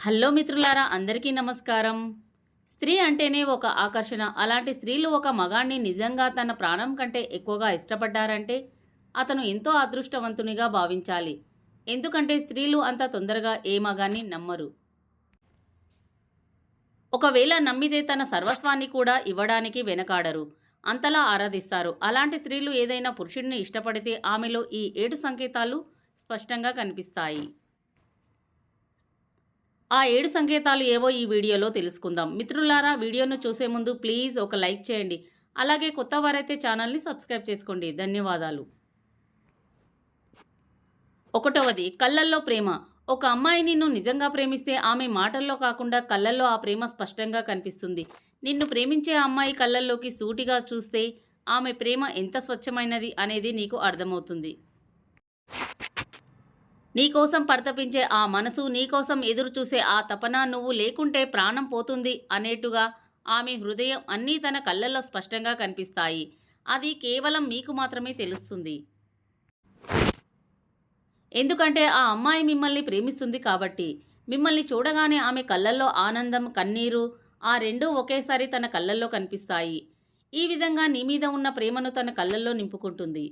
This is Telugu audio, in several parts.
హలో మిత్రులారా అందరికీ నమస్కారం. స్త్రీ అంటేనే ఒక ఆకర్షణ. అలాంటి స్త్రీలు ఒక మగాణ్ణి నిజంగా తన ప్రాణం కంటే ఎక్కువగా ఇష్టపడ్డారంటే అతను ఎంతో అదృష్టవంతునిగా భావించాలి. ఎందుకంటే స్త్రీలు అంత తొందరగా ఏ మగాన్ని నమ్మరు. ఒకవేళ నమ్మితే తన సర్వస్వాన్ని కూడా ఇవ్వడానికి వెనకాడరు. అంతలా ఆరాధిస్తారు. అలాంటి స్త్రీలు ఏదైనా పురుషుడిని ఇష్టపడితే ఆమెలో ఈ ఏడు సంకేతాలు స్పష్టంగా కనిపిస్తాయి. ఆ ఏడు సంకేతాలు ఏవో ఈ వీడియోలో తెలుసుకుందాం. మిత్రులారా వీడియోను చూసే ముందు ప్లీజ్ ఒక లైక్ చేయండి. అలాగే కొత్త వారైతే ఛానల్ని సబ్స్క్రైబ్ చేసుకోండి. ధన్యవాదాలు. ఒకటవది కళ్ళల్లో ప్రేమ. ఒక అమ్మాయి నిన్ను నిజంగా ప్రేమిస్తే ఆమె మాటల్లో కాకుండా కళ్ళల్లో ఆ ప్రేమ స్పష్టంగా కనిపిస్తుంది. నిన్ను ప్రేమించే అమ్మాయి కళ్ళల్లోకి సూటిగా చూస్తే ఆమె ప్రేమ ఎంత స్వచ్ఛమైనది అనేది నీకు అర్థమవుతుంది. నీకోసం పరితపించే ఆ మనసు నీకోసం ఎదురుచూసే ఆ తపన నువ్వు లేకుంటే ప్రాణం పోతుంది అనేట్టుగా ఆమె హృదయం అన్నీ తన కళ్ళల్లో స్పష్టంగా కనిపిస్తాయి. అది కేవలం మీకు మాత్రమే తెలుస్తుంది. ఎందుకంటే ఆ అమ్మాయి మిమ్మల్ని ప్రేమిస్తుంది కాబట్టి. మిమ్మల్ని చూడగానే ఆమె కళ్ళల్లో ఆనందం కన్నీరు ఆ రెండూ ఒకేసారి తన కళ్ళల్లో కనిపిస్తాయి. ఈ విధంగా నీ మీద ఉన్న ప్రేమను తన కళ్ళల్లో నింపుకుంటుంది.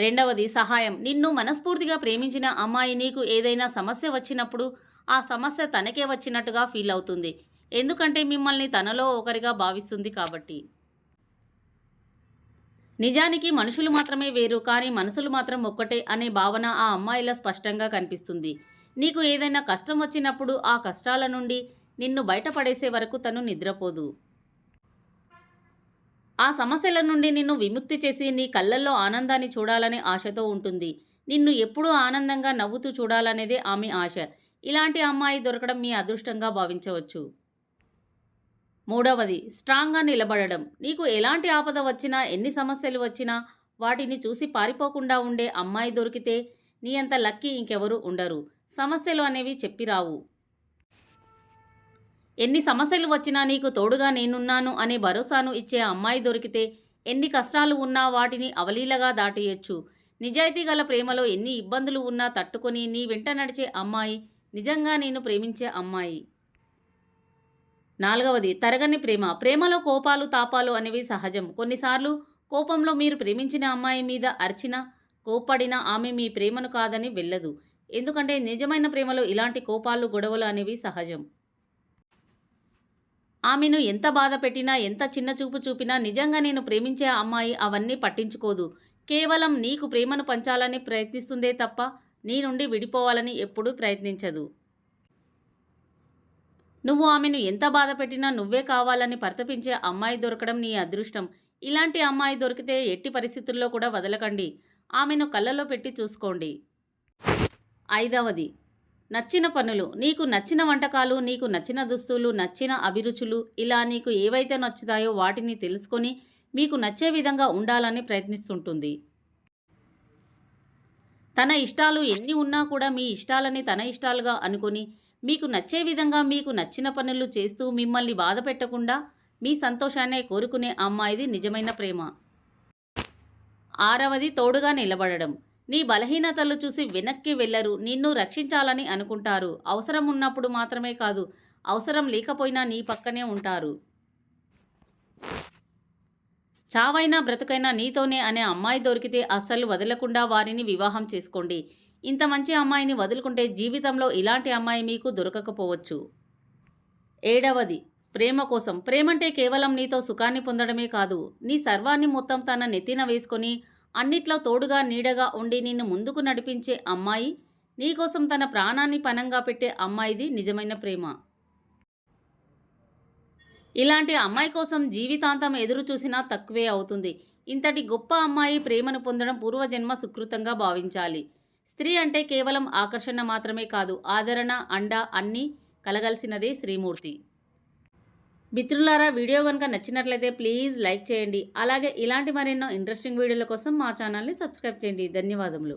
రెండవది సహాయం. నిన్ను మనస్ఫూర్తిగా ప్రేమించిన అమ్మాయి నీకు ఏదైనా సమస్య వచ్చినప్పుడు ఆ సమస్య తనకే వచ్చినట్టుగా ఫీల్ అవుతుంది. ఎందుకంటే మిమ్మల్ని తనలో ఒకరిగా భావిస్తుంది కాబట్టి. నిజానికి మనుషులు మాత్రమే వేరు కానీ మనసులు మాత్రం ఒక్కటే అనే భావన ఆ అమ్మాయిలో స్పష్టంగా కనిపిస్తుంది. నీకు ఏదైనా కష్టం వచ్చినప్పుడు ఆ కష్టాల నుండి నిన్ను బయటపడేసే వరకు తను నిద్రపోదు. ఆ సమస్యల నుండి నిన్ను విముక్తి చేసి నీ కళ్ళల్లో ఆనందాన్ని చూడాలనే ఆశతో ఉంటుంది. నిన్ను ఎప్పుడూ ఆనందంగా నవ్వుతూ చూడాలనేదే ఆమె ఆశ. ఇలాంటి అమ్మాయి దొరకడం మీ అదృష్టంగా భావించవచ్చు. మూడవది స్ట్రాంగ్గా నిలబడడం. నీకు ఎలాంటి ఆపద వచ్చినా ఎన్ని సమస్యలు వచ్చినా వాటిని చూసి పారిపోకుండా ఉండే అమ్మాయి దొరికితే నీ అంత లక్కీ ఇంకెవరూ ఉండరు. సమస్యలు అనేవి చెప్పిరావు. ఎన్ని సమస్యలు వచ్చినా నీకు తోడుగా నేనున్నాను అనే భరోసాను ఇచ్చే అమ్మాయి దొరికితే ఎన్ని కష్టాలు ఉన్నా వాటిని అవలీలగా దాటేయొచ్చు. నిజాయితీ గల ప్రేమలో ఎన్ని ఇబ్బందులు ఉన్నా తట్టుకొని నీ వెంట నడిచే అమ్మాయి నిజంగా నేను ప్రేమించే అమ్మాయి. నాలుగవది తరగని ప్రేమ. ప్రేమలో కోపాలు తాపాలు అనేవి సహజం. కొన్నిసార్లు కోపంలో మీరు ప్రేమించిన అమ్మాయి మీద అర్చిన కోపడిన ఆమె మీ ప్రేమను కాదని వెళ్ళదు. ఎందుకంటే నిజమైన ప్రేమలో ఇలాంటి కోపాలు గొడవలు అనేవి సహజం. ఆమెను ఎంత బాధ పెట్టినా ఎంత చిన్న చూపు చూపినా నిజంగా నేను ప్రేమించే అమ్మాయి అవన్నీ పట్టించుకోదు. కేవలం నీకు ప్రేమను పంచాలని ప్రయత్నిస్తుందే తప్ప నీ నుండి విడిపోవాలని ఎప్పుడూ ప్రయత్నించదు. నువ్వు ఆమెను ఎంత బాధ పెట్టినా నువ్వే కావాలని పరితపించే అమ్మాయి దొరకడం నీ అదృష్టం. ఇలాంటి అమ్మాయి దొరికితే ఎట్టి పరిస్థితుల్లో కూడా వదలకండి. ఆమెను కళ్ళలో పెట్టి చూసుకోండి. ఐదవది నచ్చిన పనులు నీకు నచ్చిన వంటకాలు నీకు నచ్చిన దుస్తులు నచ్చిన అభిరుచులు ఇలా నీకు ఏవైతే నచ్చుతాయో వాటిని తెలుసుకొని మీకు నచ్చే విధంగా ఉండాలని ప్రయత్నిస్తుంటుంది. తన ఇష్టాలు ఎన్ని ఉన్నా కూడా మీ ఇష్టాలని తన ఇష్టాలుగా అనుకొని మీకు నచ్చే విధంగా మీకు నచ్చిన పనులు చేస్తూ మిమ్మల్ని బాధ పెట్టకుండా మీ సంతోషాన్నే కోరుకునే అమ్మాయిది నిజమైన ప్రేమ. ఆరవది తోడుగా నిలబడడం. నీ బలహీనతలు చూసి వెనక్కి వెళ్ళరు. నిన్ను రక్షించాలని అనుకుంటారు. అవసరం ఉన్నప్పుడు మాత్రమే కాదు అవసరం లేకపోయినా నీ పక్కనే ఉంటారు. చావైనా బ్రతుకైనా నీతోనే అనే అమ్మాయి దొరికితే అస్సలు వదలకుండా వారిని వివాహం చేసుకోండి. ఇంత మంచి అమ్మాయిని వదులుకుంటే జీవితంలో ఇలాంటి అమ్మాయి మీకు దొరకకపోవచ్చు. ఏడవది ప్రేమ కోసం. ప్రేమంటే కేవలం నీతో సుఖాన్ని పొందడమే కాదు. నీ సర్వాన్ని మొత్తం తన నెత్తిన వేసుకొని అన్నిట్లో తోడుగా నీడగా ఉండి నిన్ను ముందుకు నడిపించే అమ్మాయి నీకోసం తన ప్రాణాన్ని పనంగా పెట్టే అమ్మాయిది నిజమైన ప్రేమ. ఇలాంటి అమ్మాయి కోసం జీవితాంతం ఎదురు చూసినా తక్కువే అవుతుంది. ఇంతటి గొప్ప అమ్మాయి ప్రేమను పొందడం పూర్వజన్మ సుకృతంగా భావించాలి. స్త్రీ అంటే కేవలం ఆకర్షణ మాత్రమే కాదు ఆదరణ అండ అన్నీ కలగలిసినదే శ్రీమూర్తి మిత్రులారా వీడియో కనుక నచ్చినట్లయితే ప్లీజ్ లైక్ చేయండి. అలాగే ఇలాంటి మరెన్నో ఇంట్రెస్టింగ్ వీడియోల కోసం మా ఛానల్ని సబ్స్క్రైబ్ చేయండి. ధన్యవాదములు.